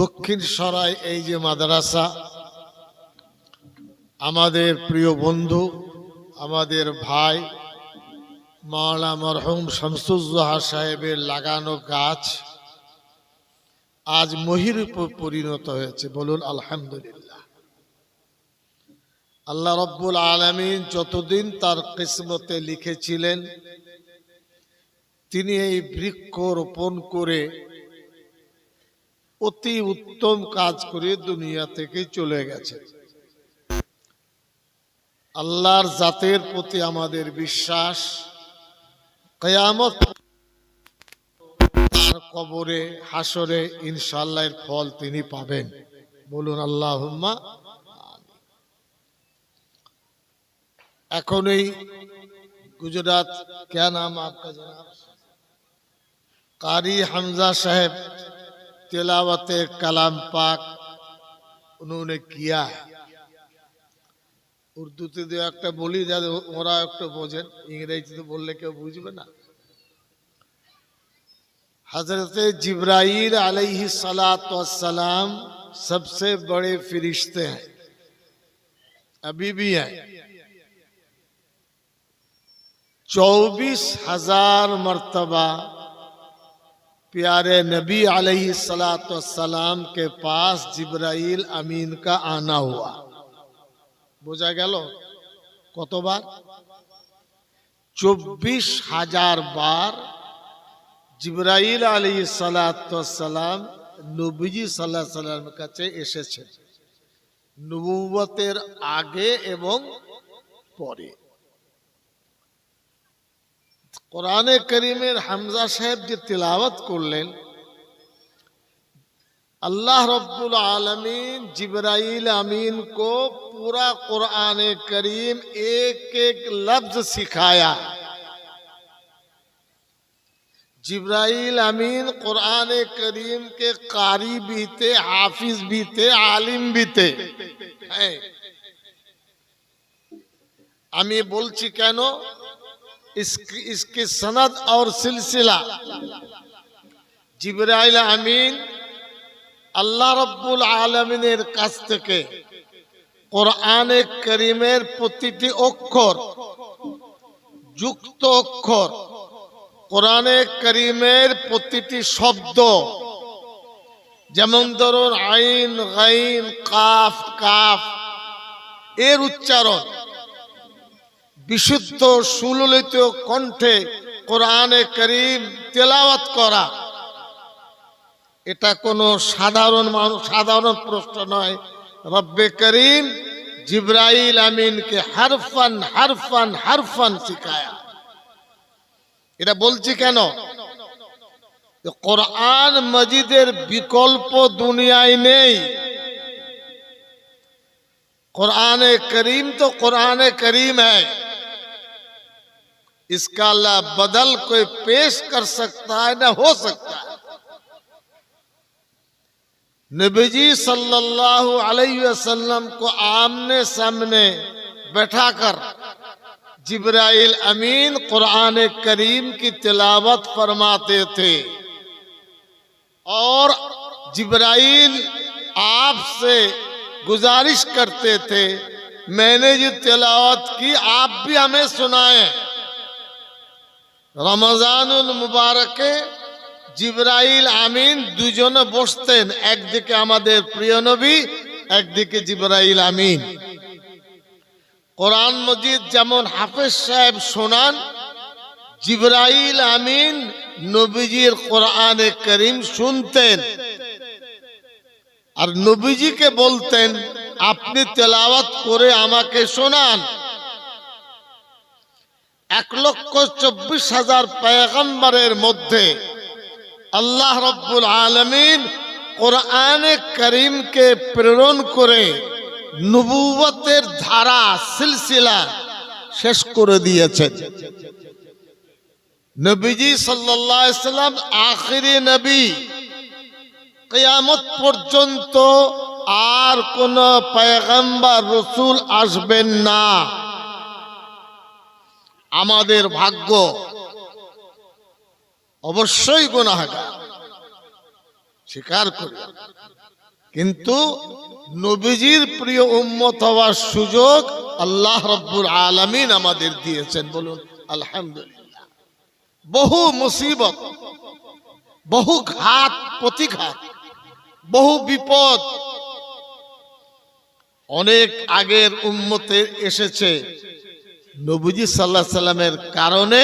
দক্ষিণ সরাই এই যে মাদ্রাসা, আমাদের প্রিয় বন্ধু, আমাদের ভাই মাওলা মরহুম শামসুজ্জোহা সাহেবের লাগানো গাছ আজ মহির পরিণত হয়েছে। বলুন, আলহামদুলিল্লাহ। আল্লাহ রব্বুল আলমিন যতদিন তার কিসমতে লিখেছিলেন, তিনি এই বৃক্ষ রোপণ করে অতি উত্তম কাজ করে দুনিয়া থেকে চলে গেছে। আল্লাহর জাতের প্রতি আমাদের বিশ্বাস, কয়ামত কবরে হাসরে ইনশাল্লাহের ফল তিনি পাবেন। বলুন আল্লাহ এখন এই গুজরাট কেন কারি হামজা সাহেব तिलावत कलाम पाक उन्होंने किया है উর্দুতে দু একটা বলি যাতে ওরা একটু বোঝেন ইংরেজিতে বললে কেউ বুঝবে না हजरत जिब्राइल अलैहि सलात सलाम सबसे बड़े फरिश्ते हैं अभी भी हैं चौबीस हजार मर्तबा प्यारे नबी अलैहि सलात सलाम के पास जिब्राइल अमीन का आना हुआ বোঝা গেল কতবার চব্বিশ হাজার বার জিব্রাইল আলী সালাম নবীজি সাল্লাহ সাল্লামের কাছে এসেছেন নবুবতের আগে এবং পরে قرآن کریم حمزہ صاحب جی تلاوت کر لین۔ اللہ رب العالمین جبرائیل امین کو پورا قرآن کریم ایک ایک لفظ سکھایا۔ جبرائیل امین قرآن کریم کے قاری بھی تھے، حافظ بھی تھے، عالم بھی تھے۔ ہمیں بول چکے نو؟ इसकी इसकी सनद और सिलसिला जिब्राइल अमीन আল্লাহ রব্বুল আলমিনের কাছ থেকে কোরআনে করিমের প্রতিটি অক্ষর যুক্ত অক্ষর কোরআনে করিমের প্রতিটি শব্দ যেমন ধরুন আইন গাইন কাফ কাফ এর উচ্চারণ বিশুদ্ধ সুললিত কণ্ঠে কোরআনে করিম তেলাওয়াত করা। এটা কোনো সাধারণ মানুষ, সাধারণ প্রশ্ন নয়। রব্বে করিম জিব্রাইল আমিনকে হারফান হারফান হারফান শিখায়া। এটা বলছি কেন? কোরআন মজিদের বিকল্প দুনিয়ায় নেই। اس کا لا بدل کوئی پیش کر سکتا ہے، نہ ہو سکتا ہے۔ نبی جی صلی اللہ علیہ وسلم کو آمنے سامنے بیٹھا کر جبرائیل امین قرآن کریم کی تلاوت فرماتے تھے۔ اور جبرائیل آپ سے گزارش کرتے تھے، میں نے یہ تلاوت کی، آپ بھی ہمیں سنائیں۔ রমজানুল মুবারকে জিব্রাইল আমিন দুজনে বসতেন, একদিকে আমাদের প্রিয় নবী, একদিকে জিব্রাইল আমিন। কোরআন মজিদ যেমন হাফেজ সাহেব শোনান, জিব্রাইল আমিন নবীজির কোরআনে করিম শুনতেন। আর নবীজিকে বলতেন, আপনি তেলাওয়াত করে আমাকে শোনান। এক লক্ষ চব্বিশ হাজার পেগম্বরের মধ্যে আল্লাহ রব্বুল আলমিন কোরআনে করিমকে প্রেরণ করে নবুবতের ধারা, সিলসিলা শেষ করে দিয়েছেন। নবীজি সাল্লাম আখিরি নবী, কেয়ামত পর্যন্ত আর কোন পেগম্বর, রসুল আসবেন না। আমাদের ভাগ্য অবশ্যই গুনাহগার। স্বীকার করি। কিন্তু নবীজির প্রিয় উম্মত হওয়ার সুযোগ আল্লাহ রব্বুল আলমিন আমাদের দিয়েছেন, বলুন, আলহামদুলিল্লাহ। বহু মুসিবত, বহু ঘাত, প্রতিঘাত, বহু বিপদ অনেক আগের উম্মতে এসেছে। নবীজি সাল্লাহ সাল্লামের কারণে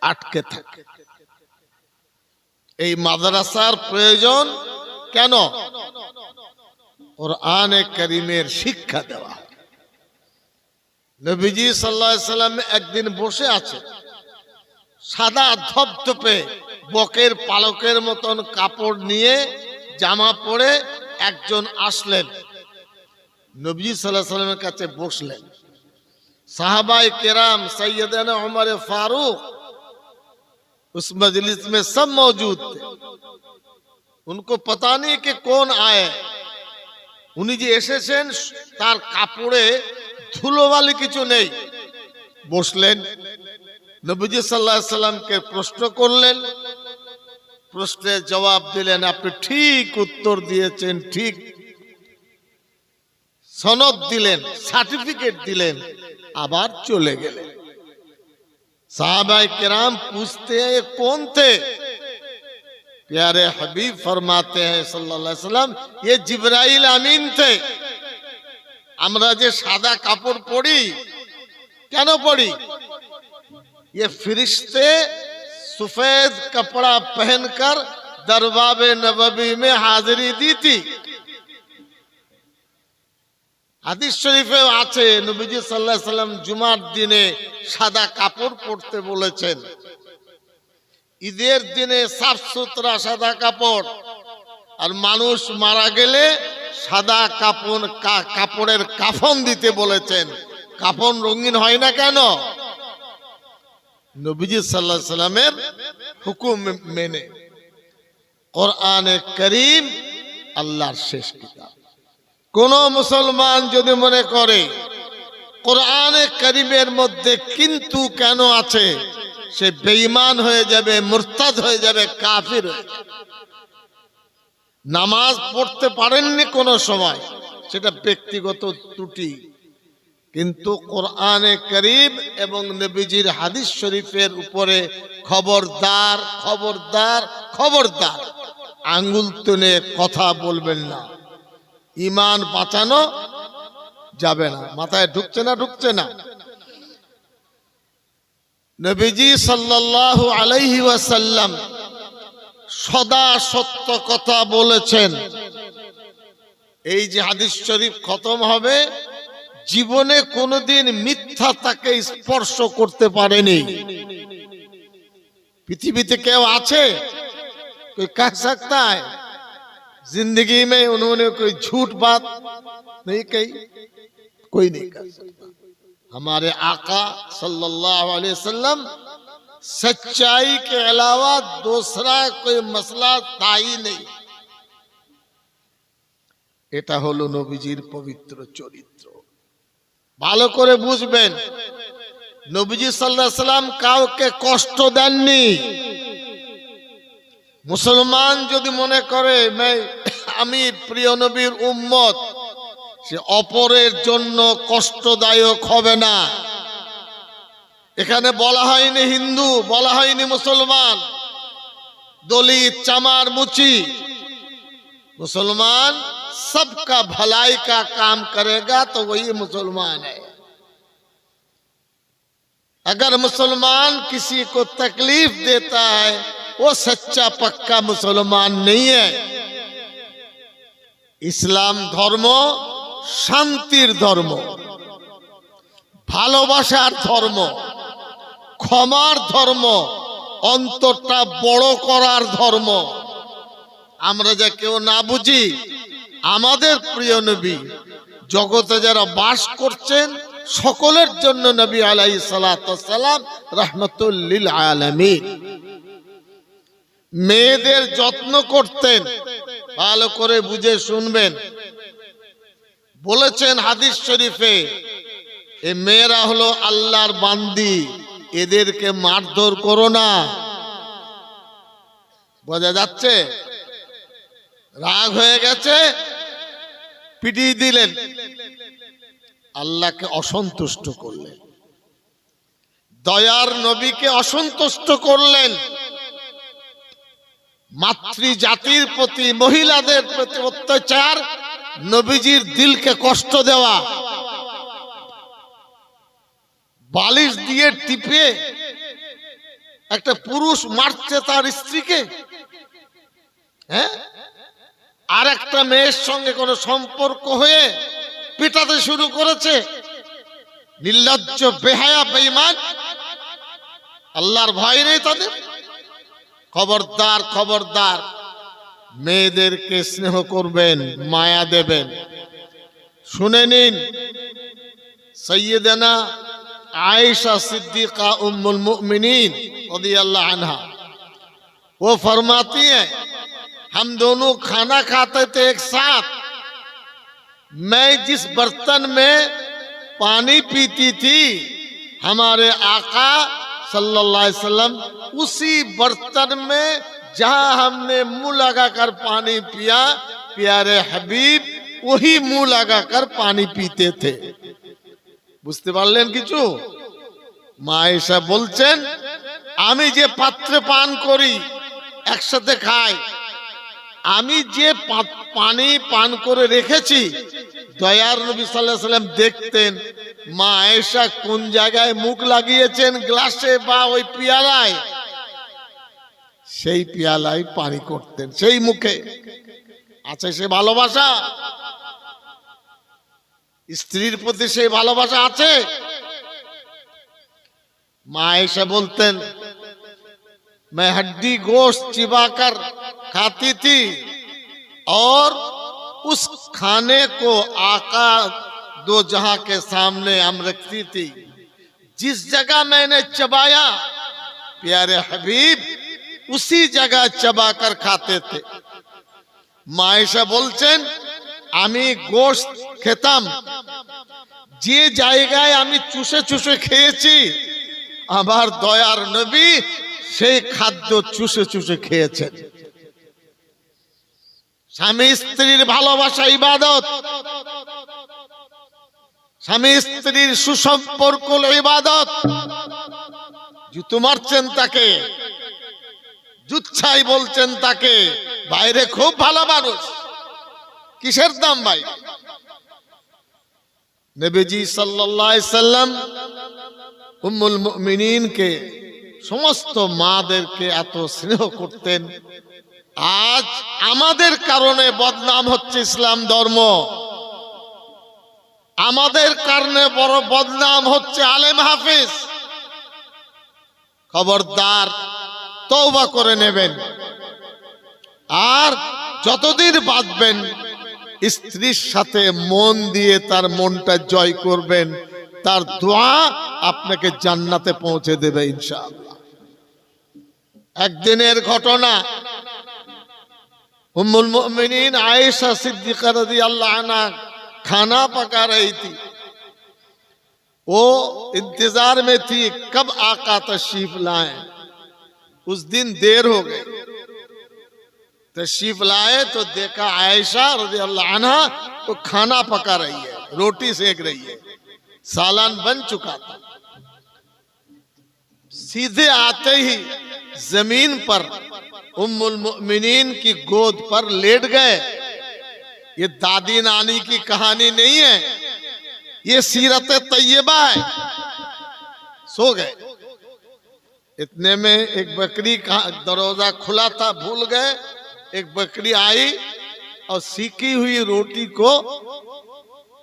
আটকে থাকে। এই মাদ্রাসার প্রয়োজন কেন? কোরআনে করিমের শিক্ষা দেওয়া। নবীজি সাল্লাহ সাল্লাম একদিন বসে আছে সাদা ধপধপে বকের পালকের মতন কাপড় নিয়ে জামা পরে একজন আসলেন। নবী সাল্লাহ সাল্লামের কাছে বসলেন। साहबाई केराम सैयदना उमर फारूक उस मजलिस में सब मौजूद थे उनको पता नहीं कि कौन आए উনি যে এসেছেন তার কাপড়ে ধুলোবালি কিছু নেই বসলেন নবীজি সাল্লাহ সাল্লামকে প্রশ্ন করলেন প্রশ্নের জবাব দিলেন আপনি ঠিক উত্তর দিয়েছেন ঠিক সনদ দিলেন সার্টিফিকেট দিলেন আবার চলে গেলেন साहबा किराम पूछते हैं ये कौन थे प्यारे हबीब फरमाते हैं सल्लल्लाहु अलैहि वसल्लम ये जिब्राइल আমিন थे আমরা যে সাদা কাপড় পরি কেন পরি ये फरिश्ते सफेद कपड़ा पहनकर दरबार नबवी में हाजिरी दी थी হাদিস শরীফে আছে, নবীজি সাল্লাহ সাল্লাম জুমার দিনে সাদা কাপড় পরতে বলেছেন। ঈদের দিনে সাফ সুতরা সাদা কাপড়, আর মানুষ মারা গেলে সাদা কাপড় কাপড়ের কাফন দিতে বলেছেন। কাফন রঙিন হয় না কেন? নবীজি সাল্লাহ সাল্লামের হুকুম মেনে। কোরআনে করিম আল্লাহর শেষ কিতাব। কোন মুসলমান যদি মনে করে, কোরআনে করিমের মধ্যে কিন্তু কেন আছে? সে বেঈমান হয়ে যাবে, মুরতাদ হয়ে যাবে, কাফির নামাজ পড়তে পারেননি কোনো সময়, সেটা ব্যক্তিগত ত্রুটি। কিন্তু কোরআনে করিম এবং নবীজির হাদিস শরীফের উপরে খবরদার খবরদার খবরদার। আঙ্গুল তুলে কথা বলবেন না। ইমান বাঁচানো যাবে না। মাথায় ঢুকছে না ঢুকছে না। নবীজি সাল্লাহ আলাইহি ওয়াসাল্লাম সদা সত্য কথা বলেছেন। এই যে হাদিস শরীফ খতম হবে, জীবনে কোনোদিন মিথ্যা তাকে স্পর্শ করতে পারেনি। পৃথিবীতে কেউ আছে? কে কাজ সাকতা जिंदगी में उन्होंने कोई झूठ बात नहीं कही कोई नहीं कर सकता हमारे आका सल्लल्लाहु अलैहि वसल्लम सच्चाई के अलावा दूसरा कोई मसला था ही नहीं এটা হলো নবীজির পবিত্র চরিত্র ভালো করে বুঝবেন নবীজি সাল্লাহ সাল্লাম কাউকে কষ্ট দেননি মুসলমান যদি মনে করে "मैं- আমি প্রিয় নবীর উম্মত সে অপরের জন্য কষ্টদায়ক হবে না এখানে বলা হয়নি হিন্দু বলা হয়নি মুসলমান দলিত চামার মুচি मुसलमान सबका भलाई का काम करेगा तो वही मुसलमान है अगर मुसलमान किसी को तकलीफ देता है वो सच्चा पक्का मुसलमान नहीं है ইসলাম ধর্ম, শান্তির ধর্ম, ভালোবাসার ধর্ম, ক্ষমার ধর্ম, অন্তরটা বড় করার ধর্ম। আমরা যা কেউ না বুঝি, আমাদের প্রিয় নবী জগতে যারা বাস করছেন, সকলের জন্য নবী আলাই সালাম রহমতুল্লিল আলমী মেয়েদের যত্ন করতেন ভালো করে বুঝে শুনবেন। বলেছেন হাদিস শরীফে, এ মেয়েরা হলো আল্লাহর বান্দি, এদেরকে মারধর করো না। বোঝা যাচ্ছে? রাগ হয়ে গেছে, পিটিয়ে দিলেন। আল্লাহকে অসন্তুষ্ট করলেন। দয়ার নবীকে অসন্তুষ্ট করলেন। মাতৃ জাতির প্রতি, মহিলাদের প্রতি অত্যাচার, নবীজির দিলকে কষ্ট দেওয়া। বালিশ দিয়ে টিপে একটা পুরুষ মারছে তার স্ত্রীকে। হ্যাঁ? আর একটা মেয়ের সঙ্গে কোনো সম্পর্ক হয়ে পিটাতে শুরু করেছে। নির্লজ্জ, বেহায়া, বেঈমান। আল্লাহর ভয় নেই তাদের। খবরদার খবরদার মেয়েদেরকে স্নেহ করবেন মায়া দেবেন শুনে নিন সৈয়দনা आयशा सिद्दीका उम्मुल मुमिनीन रदी अल्लाह अन्हा वो फरमाती हैं हम दोनों खाना खाते थे एक साथ मैं जिस बर्तन में पानी पीती थी हमारे आका सल्लल्लाहु अलैहि वसल्लम उसी बर्तन में जहां हमने मुंह लगाकर पानी पिया प्यारे हबीब वही मुंह लगाकर पानी पीते थे বুঝতে পারলেন কিছু মা এসা বলছেন আমি যে পাত্রে পান করি একসাথে খাই আমি যে পানি পান করে রেখেছি, দয়ার নবী সাল্লাহ সাল্লাম দেখতেন, মা আয়েশা কোন জায়গায় মুখ লাগিয়েছেন গ্লাসে বা ওই পিয়ালায়? সেই পিয়ালায় পানি করতেন, সেই মুখে। আছে সে ভালোবাসা? স্ত্রীর প্রতি সেই ভালোবাসা আছে? মা এসে বলতেন میں ہڈی گوشت چبا کر کھاتی تھی اور اس کھانے کو آقا دو جہاں کے سامنے ہم رکھتی تھی۔ جس جگہ میں نے چبایا، پیارے حبیب، اسی جگہ چبا کر کھاتے تھے۔ মায়েশা বলছেন আমি গোশ খেতাম যে জায়গায় আমি چوشے চুষে খেয়েছি আমার দয়ার নবী সেই খাদ্য চুষে চুষে খেয়েছেন। স্বামী স্ত্রীর ভালোবাসা ইবাদত, স্বামী স্ত্রীর সুসম্পর্ক ইবাদত। জুতো মারছেন তাকে জুচ্ছাই বলছেন তাকে, বাইরে খুব ভালো মানুষ। কিসের দাম ভাই? নেবেজি সাল্লাম উম্মুল মুমিনিনকে, সমস্ত মাদেরকে এত স্নেহ করতেন। আজ আমাদের কারণে বদনাম হচ্ছে ইসলাম ধর্ম। আমাদের কারণে বড় বদনাম হচ্ছে আলেম হাফিজ। খবরদার, তওবা করে নেবেন। আর যতদিন বাঁচবেন, স্ত্রীর সাথে মন দিয়ে তার মনটা জয় করবেন। دعا اپنے তার দোয়া আপনাকে জান্নাতে পৌঁছে দেবে ইনশাআল্লাহ। একদিনের ام المؤمنین عائشہ صدیقہ رضی اللہ عنہ کھانا پکا رہی تھی وہ انتظار میں تھی کب آقا تشریف لائیں اس دن دیر ہو گئی تشریف لائے تو دیکھا عائشہ رضی اللہ عنہ وہ کھانا پکا رہی ہے روٹی سیکھ رہی ہے سالان بن چکا تھا۔ سیدھے آتے ہی زمین پر ام المؤمنین کی گود پر لیٹ گئے۔ یہ دادی نانی کی کہانی نہیں ہے۔ یہ سیرت طیبہ ہے۔ سو گئے۔ اتنے میں ایک بکری کا دروازہ کھلا تھا، بھول گئے۔ ایک بکری آئی اور سیکھی ہوئی روٹی کو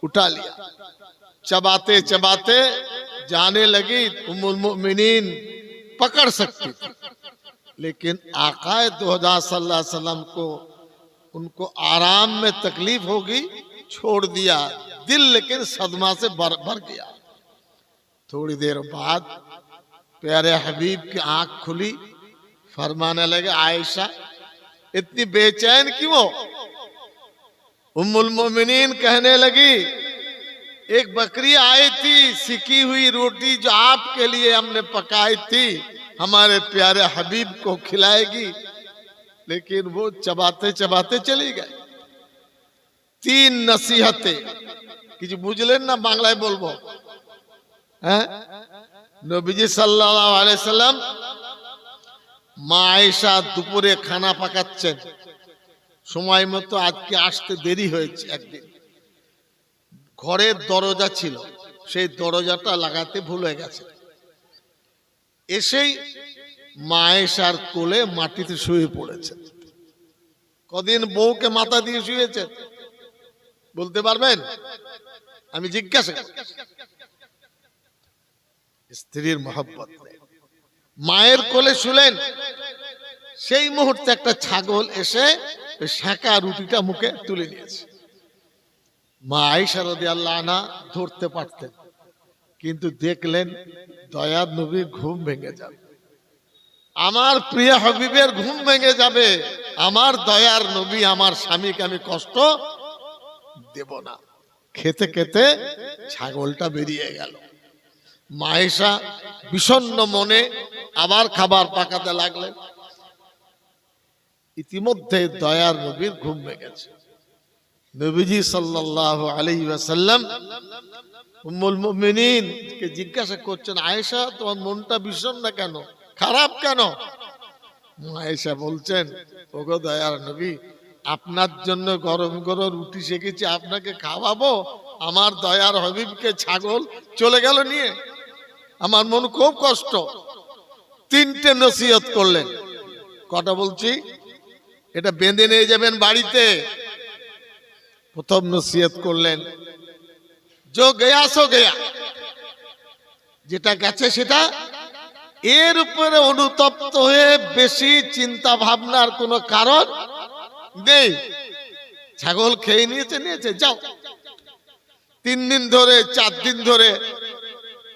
اٹھا لیا۔ چباتے چباتے جانے لگی، ام المؤمنین پکڑ سکتی تھی۔ لیکن آقا دو صلی اللہ علیہ وسلم کو ان کو آرام میں تکلیف ہوگی، چھوڑ دیا۔ دل لیکن صدمہ سے بھر بھر گیا۔ تھوڑی دیر بعد پیارے حبیب کی آنکھ کھلی۔ فرمانے لگے، عائشہ، اتنی بے چین کیوں ام المؤمنین کہنے لگی एक बकरी आई थी सिकी हुई रोटी जो आपके लिए हमने पकाई थी हमारे प्यारे हबीब को खिलाएगी लेकिन वो चबाते चबाते चली गए তিন নসিহতে কিছু বুঝলেন না বাংলায় বলবো হ্যাঁ নবীজি সাল্লাল্লাহু আলাইহি সাল্লাম মা আয়েশা দুপুরে খানা পাকাচ্ছেন সময় মতো আজকে আসতে দেরি হয়েছে একদিন ঘরের দরজা ছিল, সেই দরজাটা লাগাতে ভুল হয়ে গেছে। এসেই মায়েশার কোলে মাটিতে শুয়ে পড়েছে। কদিন বউকে মাথা দিয়ে শুয়েছে। বলতে পারবেন? আমি জিজ্ঞাসা। স্ত্রীর মহব্বত মায়ের কোলে শুলেন। সেই মুহূর্তে একটা ছাগল এসে শাঁকা রুটিটা মুখে তুলে নিয়েছে। মা আইসা রদি আল্লাহ আনা ধরতে পারতেন। কিন্তু দেখলেন দয়ার নবীর ঘুম ভেঙে যাবে। আমার প্রিয় হবিবের ঘুম ভেঙে যাবে। আমার দয়ার নবী, আমার স্বামীকে আমি কষ্ট দেব না। খেতে খেতে ছাগলটা বেরিয়ে গেল। মায়েশা বিষণ্ণ মনে আবার খাবার পাকাতে লাগলেন। ইতিমধ্যে দয়ার নবীর ঘুম ভেঙেছে। নবীজি সাল্লাল্লাহু আলাইহি ওয়াসাল্লাম উম্মুল মুমিনিন কে জিজ্ঞাসা করছেন, আয়েশা, তোমার মনটা বিষণ্ণ কেন? খারাপ কেন? আয়েশা বলছেন, ওগো দয়ার নবী, আপনার জন্য গরম গরম রুটি শেখেছি আপনাকে খাওয়াবো? আমার দয়ার হবিবকে ছাগল চলে গেল নিয়ে। আমার মন খুব কষ্ট। তিনটে নসিহত করলেন। কটা বলছি? এটা বেঁধে নিয়ে যাবেন বাড়িতে। প্রথম নসিহত করলেন। যো গেয়া সো গেয়া। যেটা গেছে সেটা। এর উপরে অনুতপ্ত হয়ে বেশি চিন্তা ভাবনার কোনো কারণ নেই। ছাগল খেয়ে নিয়েছে নিয়েছে, যাও। তিন দিন ধরে, চার দিন ধরে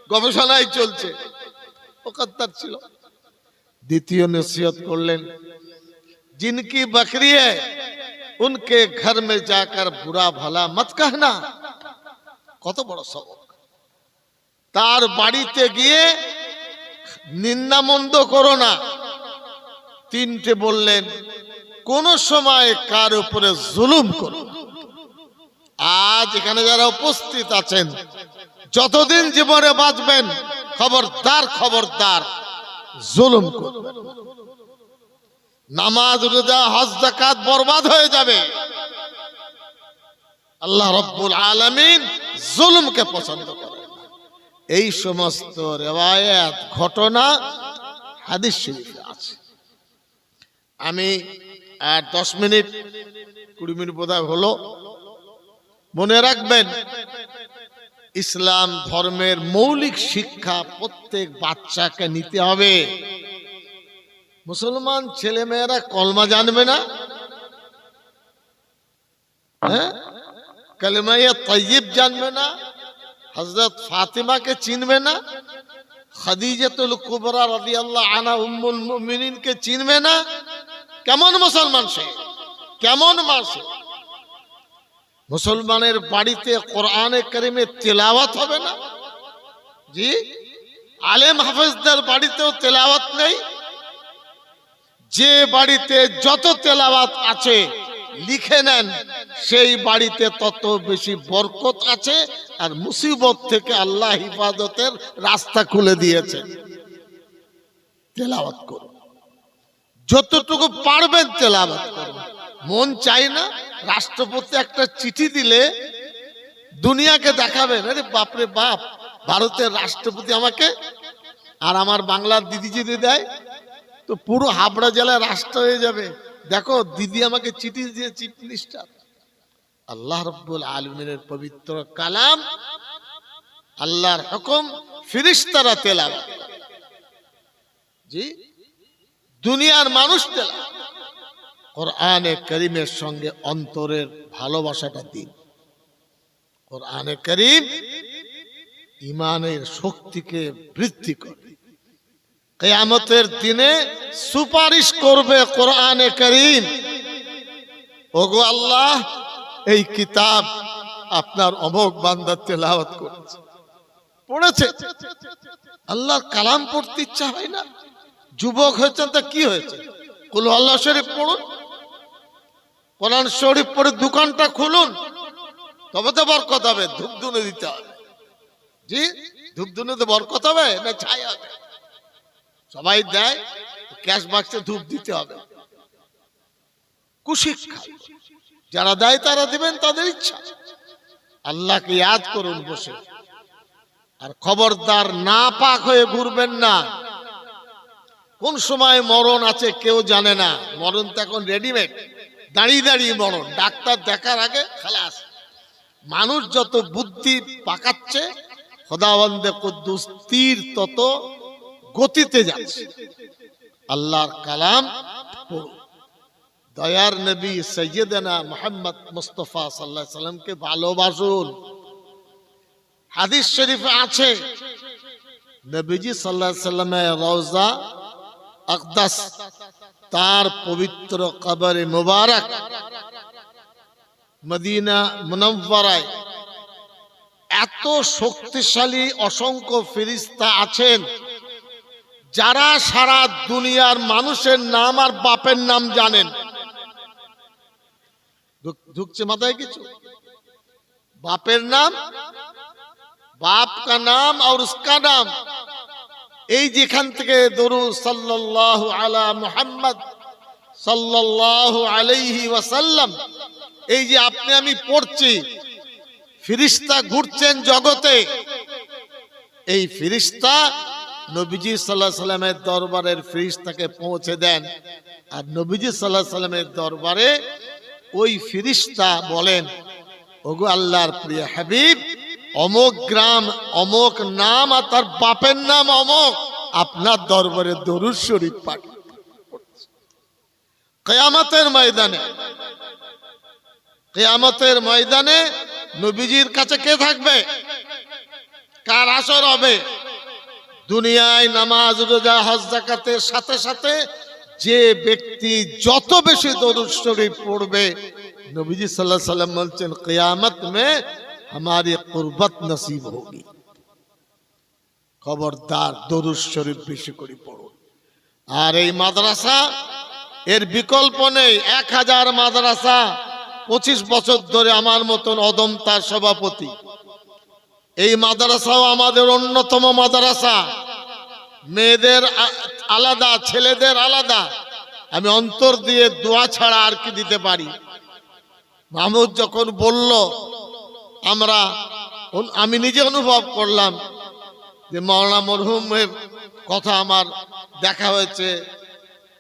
গবেষণাই চলছে। ওকাত্তার ছিল। দ্বিতীয় নসিহত করলেন, জিনকি বাকরি উনকে ঘর মে যাকর বুড়া ভালা মত কহনা কত বড় সবক তার বাড়িতে গিয়ে নিন্দামন্দ করো না তিনটে বললেন কোন সময় কার উপরে জুলুম করো আজ এখানে যারা উপস্থিত আছেন যতদিন জীবনে বাঁচবেন খবরদার খবরদার জুলুম করবেন। নামাজ, রোজা, হজ জাকাত বরবাদ হয়ে যাবে। আল্লাহ রব্বুল আলামিন জুলুমকে পছন্দ করে এই সমস্ত রেওয়ায়াত, ঘটনা হাদিস শরীফে আছে। আমি আর দশ মিনিট, কুড়ি মিনিট বোধহয় হলো। মনে রাখবেন, ইসলাম ধর্মের মৌলিক শিক্ষা প্রত্যেক বাচ্চাকে নিতে হবে। মুসলমান ছেলে মেয়েরা কলমা জানবে না? হ্যাঁ। কালেমাইয়া তৈব জানবে না? হজরত ফাতিমাকে চিনবে না? খাদিজাতুল কুবরা রাদিয়াল্লাহু আনহা উম্মুল মুমিনিনকে চিনবে না? কেমন মুসলমান সে? কেমন মাসে মুসলমানের বাড়িতে কোরআনে কারিমে তেলাওয়াত হবে না? জি? আলেম হাফেজদের বাড়িতেও তেলাওয়াত নেই? যে বাড়িতে যত তেলাওয়াত আছে, লিখে নেন, সেই বাড়িতে তত বেশি বরকত আছে আর মুসিবত থেকে আল্লাহ হিফাজতের রাস্তা খুলে দিয়েছে। তেলাওয়াত করুন। যতটুকু পারবেন তেলাওয়াত করুন। মন চাই না রাষ্ট্রপতি একটা চিঠি দিলে দুনিয়াকে দেখাবেন, আরে বাপরে বাপ, ভারতের রাষ্ট্রপতি আমাকে আর আমার বাংলার দিদি যদি দেয় তো পুরো হাবড়া জেলায় রাষ্ট্র হয়ে যাবে। দেখো, দিদি আমাকে চিঠি দিয়ে চিফ মিনিস্টার আল্লাহ রব্বুল আলমিনের পবিত্র কালাম, আল্লাহর হুকুম ফিরিস্তারা তেলাম জি? দুনিয়ার মানুষ তেলা কোরআনে করিমের সঙ্গে অন্তরের ভালোবাসাটা দিন। কোরআনে করিম ইমানের শক্তিকে বৃদ্ধি করে। কেয়ামতের দিনে সুপারিশ করবে কোরআনে করিম। ওগো আল্লাহ, এই কিতাব আপনার অমোক বান্দার তেলাওয়াত করেছে। পড়েছে? আল্লাহর কালাম পড়তে ইচ্ছা হয় না। যুবক হয়েছেন তা কি হয়েছে? কুল আল্লাহ শরীফ পড়ুন। কোরআন শরীফ পড়ে দোকানটা খুলুন। তবে তো বরকত হবে ধূপ দিতে হবে। জি ধূপ ধুনেতে বরকত হবে না ছাই হবে? সবাই দেয়, ক্যাশ বাক্সে ধূপ দিতে হবে। কুশিক্ষা। যারা দেয়, তারা দিবেন তাদের ইচ্ছা। আল্লাহকে ইয়াদ করুন বসে। আর খবরদার না পাক হয়ে ঘুরবেন না। কোন সময় মরণ আছে কেউ জানে না। মরণ তো এখন রেডিমেড দাঁড়িয়ে দাঁড়িয়ে মরণ। ডাক্তার দেখার আগে খালাস। মানুষ যত বুদ্ধি পাকাচ্ছে, খোদাবন্দে কুদ্দুস তীর তত গতিতে যাচ্ছে। আল্লাহর কালাম দয়ার নবী সৈয়দনা মোহাম্মদ মুস্তফা সাল্লাহ সাল্লামকে ভালোবাসুন। হাদিস শরীফে আছে, নবীজি সাল্লাহ সাল্লামের রওজা আকদাস, তার পবিত্র কবরে মুবারক, মদিনা মুনব্বরায় এত শক্তিশালী, অসংখ্য ফিরিস্তা আছেন। যারা সারা দুনিয়ার মানুষের নাম আর বাপের নাম জানেন। ঢুক- ঢুকছে মাথায় কিছু? বাপের নাম? বাপ কা নাম আর উসকা নাম? এই যেখান থেকে দরু সাল্লাল্লাহু আলা মুহাম্মদ সাল্লাল্লাহু আলাইহি ওয়াসাল্লাম, এই যে আপনি আমি পড়ছি, ফিরিস্তা ঘুরছেন জগতে, এই ফিরিস্তা নবীজি সাল্লাহ সাল্লামের দরবারের ফ্রিজ তাকে পৌঁছে দেন। আর নবীজি সাল্লাহ সাল্লামের দরবারে ওই ফিরিস্তা বলেন, ওগো আল্লাহর প্রিয় হাবিব, অমক গ্রাম, অমক নাম আর তার বাপের নাম অমক। আপনার দরবারে দরুদ শরীফ পাঠ কেয়ামতের ময়দানে কেয়ামতের ময়দানে নবীজির কাছে কে থাকবে? কার আসর হবে? দুনিয়ায় নামাজ, রোজা, হজ জাকাতের সাথে সাথে যে ব্যক্তি যত বেশি দরুদ শরীফ পড়বে, নবীজি সাল্লাহ সাল্লাম বলছেন, কিয়ামত মে আমার কুরবত নসিব হোগি। খবরদার দরুদ শরীফ বেশি করে পড়ো আর এই মাদ্রাসা, এর বিকল্প নেই, এক হাজার মাদ্রাসা পঁচিশ বছর ধরে আমার মতন অদমতার সভাপতি। এই মাদ্রাসাও আমাদের অন্যতম মাদ্রাসা। মেয়েদের আলাদা, ছেলেদের আলাদা। আমি অন্তর দিয়ে দোয়া ছাড়া আর কি দিতে পারি? মাহমুদ যখন বলল, আমরা আমি নিজে অনুভব করলাম যে মৌলানা মরহুমের কথা আমার দেখা হয়েছে।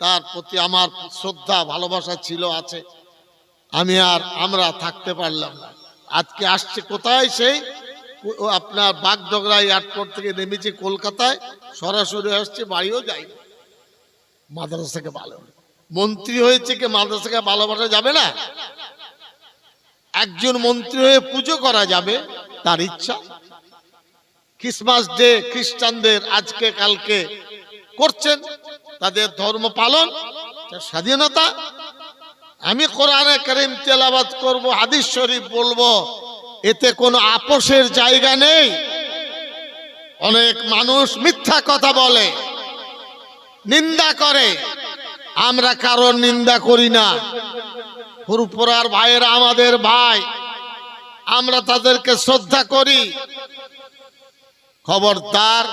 তার প্রতি আমার শ্রদ্ধা, ভালোবাসা ছিল, আছে। আমি আর আমরা থাকতে পারলাম না। আজকে আসছে কোথায় সেই আপনার বাগডোগরা এয়ারপোর্ট থেকে নেমেছে কলকাতায়, সরাসরি আসছে, বাড়িও যাই মাদ্রাসাকে ভালো মন্ত্রী হয়েছে কি মাদ্রাসাকে ভালোবাসা যাবে না? একজন মন্ত্রী হয়ে পুজো করা যাবে, তার ইচ্ছা। ক্রিসমাস ডে খ্রিস্টানদের আজকে, কালকে করছেন, তাদের ধর্ম পালন স্বাধীনতা। আমি কোরআনে করিম তেলাবাদ করব, হাদিস শরীফ বলব। এতে কোনো আপোষের জায়গা নেই। অনেক মানুষ মিথ্যা কথা বলে, নিন্দা করে। আমরা কারোর নিন্দা করি না। ফুরফুরার ভাইয়েরা আমাদের ভাই, আমরা তাদেরকে শ্রদ্ধা করি। খবরদার,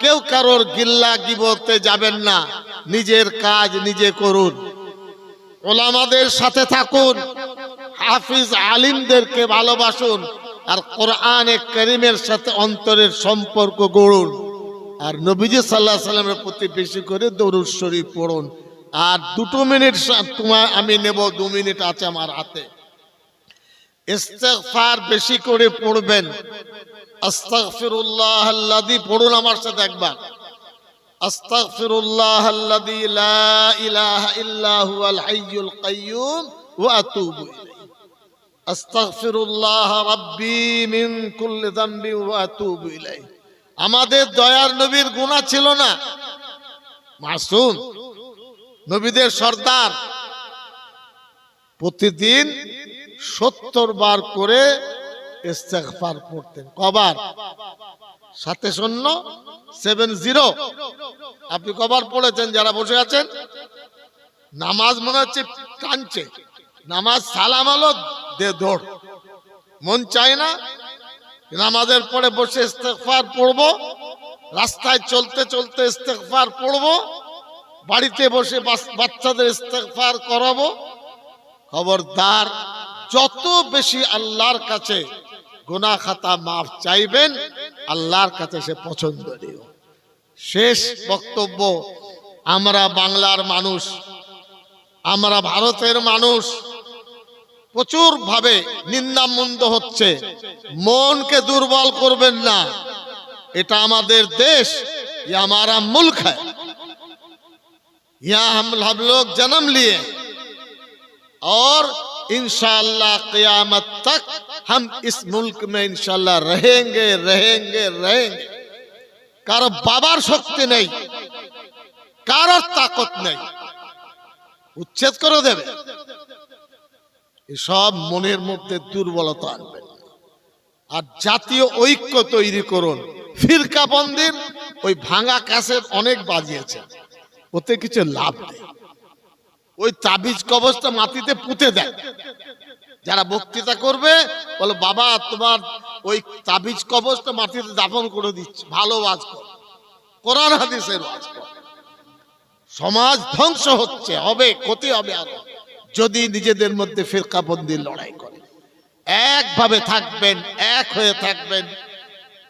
কেউ কারোর গিল্লা গিবতে যাবেন না। নিজের কাজ নিজে করুন। ওলামাদের সাথে থাকুন। হাফিজ আলিমদেরকে ভালোবাসুন আর কোরআনে করিমের সাথে অন্তরের সম্পর্ক গড়ুন। আর নবীজি সাল্লাহ সাল্লামের প্রতি বেশি করে দরুদ শরীফ পড়ুন। আর দুটো মিনিট তোমার আমি নেব, দু মিনিট আছে আমার হাতে। ইস্তেগফার বেশি করে পড়বেন। আস্তাগফিরুল্লাহ পড়ুন আমার সাথে একবার। আস্তাগফিরুল্লাহ আল্লাযী লা ইলাহা ইল্লা হুয়াল হাইয়ুল কাইয়্যুম ওয়া আতুবু ইলাইহি। আমাদের দয়ার নবীর গুনাহ ছিল না। মাসুম, নবীদের সর্দার। প্রতিদিন সত্তর বার করে ইস্তেগফার পড়তেন। কবার? সাথে শূন্য, সেভেন জিরো। আপনি কবার পড়েছেন? যারা বসে আছেন? নামাজ মনে হচ্ছে টানছে। নামাজ সালাম হলো দে দৌড়। মন চায় না? নামাজের পরে বসে ইস্তেগফার পড়ব। রাস্তায় চলতে চলতে ইস্তেগফার পড়ব। বাড়িতে বসে বাচ্চাদের ইস্তেগফার করাবো। খবরদার, যত বেশি আল্লাহর কাছে গুনাহ খাতা মাফ চাইবেন, আল্লাহর কাছে সে পছন্দ পছন্দনীয়। শেষ বক্তব্য, আমরা বাংলার মানুষ, আমরা ভারতের মানুষ প্রচুর ভাবে নিন্দামন্দ হচ্ছে মনকে দুর্বল করবেন না এটা আমাদের দেশ ये हमारा मुल्क है यहाँ हम हम लोग जन्म लिए और इंशाल्लाह क़यामत तक हम इस मुल्क में इंशाल्लाह रहेंगे रहेंगे रहेंगे কারো বাবার শক্তি নেই কারোর তাকত নেই উচ্ছেদ করে দেবে এসব মনের মধ্যে দুর্বলতা আনবেন। আর জাতীয় ঐক্য তৈরি করুন। ফিরকা বন্দির ওই ভাঙা ক্যাসেট অনেক বাজিয়েছে। ওতে কিছু লাভ নেই। ওই তাবিজ কবচটা মাটিতে পুঁতে দেয় যারা বক্তৃতা করবে, বলে, বাবা, তোমার ওই তাবিজ কবচটা মাটিতে দাফন করে দিচ্ছে। ভালো ওয়াজ কর। কোরআন হাদিসের সমাজ ধ্বংস হচ্ছে, হবে, ক্ষতি হবে আরও। যদি নিজেদের মধ্যে ফিরকাবন্দির লড়াই করে। একভাবে থাকবেন, এক হয়ে থাকবেন।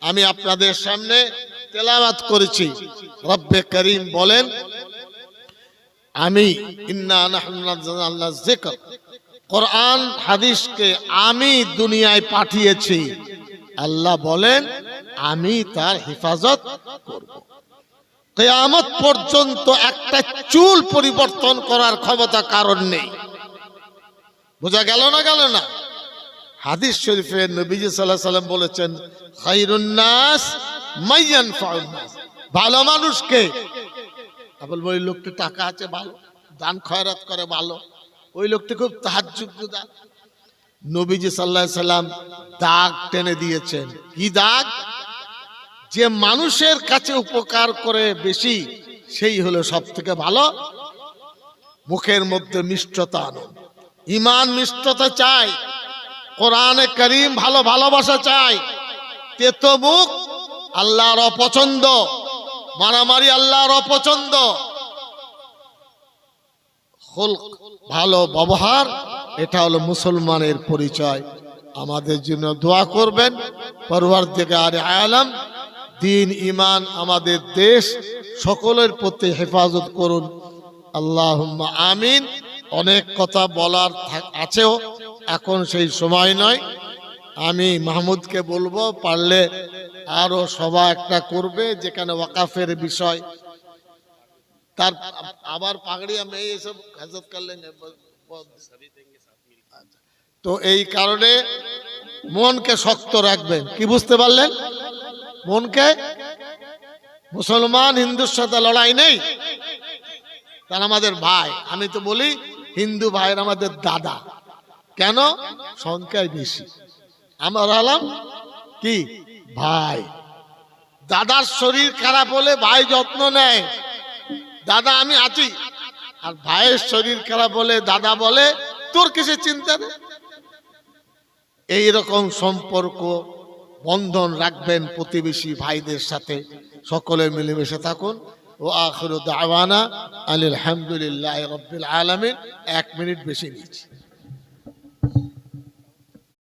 আমি আপনাদের সামনে তেলাওয়াত করেছি। রব্বে করিম বলেন, আমি কোরআন, হাদিসকে আমি দুনিয়ায় পাঠিয়েছি। আল্লাহ বলেন, আমি তার হেফাজত করব। কেয়ামত পর্যন্ত একটা চুল পরিবর্তন করার ক্ষমতা কারণ নেই। বোঝা গেল না গেল না? হাদিস শরীফে নবীজি সাল্লাহ সাল্লাম বলেছেন খাইরুন্নাস মাইয়ান নাস। ভালো মানুষকে। আবল ওই লোকটি টাকা আছে, ভালো। দান খয়রাত করে, ভালো। ওই লোকটি খুব তাহাজ্জুদ দান নবীজি সাল্লাহ সাল্লাম দাগ টেনে দিয়েছেন। কি দাগ? যে মানুষের কাছে উপকার করে বেশি, সেই হলো সব থেকে ভালো, মুখের মধ্যে মিষ্টতা আনো ইমান মিষ্টতা চাই, কোরআনে করিম ভালো ভালোবাসা চাই। তেতো মুখ আল্লাহর অপছন্দ, মারামারি আল্লাহর অপছন্দ। ভালো ব্যবহার, এটা হলো মুসলমানের পরিচয়। আমাদের জন্য দোয়া করবেন পরবার থেকে আরে আয়ালাম, দিন ইমান আমাদের দেশ সকলের প্রতি হেফাজত করুন। আল্লাহ আমিন। অনেক কথা বলার আছেও, এখন সেই সময় নয়। আমি মাহমুদকে বলব, পারলে আরও সভা একটা করবে, যেখানে ওয়াকাফের বিষয়। তার আবার পাগড়ি আমি এইসব হাজত করলেন তো এই কারণে মনকে শক্ত রাখবেন। কি বুঝতে পারলেন? মনকে? মুসলমান, হিন্দুর সাথে লড়াই নেই। তারা আমাদের ভাই, আমি তো বলি হিন্দু ভাইয়ের আমাদের দাদা। কেন? সংখ্যায় বেশি। আমরা হলাম কি? ভাই। দাদার শরীর খারাপ হলে ভাই যত্ন নেয়। দাদা, আমি আছি। আর ভাইয়ের শরীর খারাপ হলে দাদা বলে, তোর কিসে চিন্তা নেই। এইরকম সম্পর্ক, বন্ধন রাখবেন প্রতিবেশী ভাইদের সাথে। সকলে মিলেমিশে থাকুন। আখির দাওয়ানা আলহামদুলিল্লাহ রব্বিল আলমিন। এক মিনিট বেশি নিচ্ছি।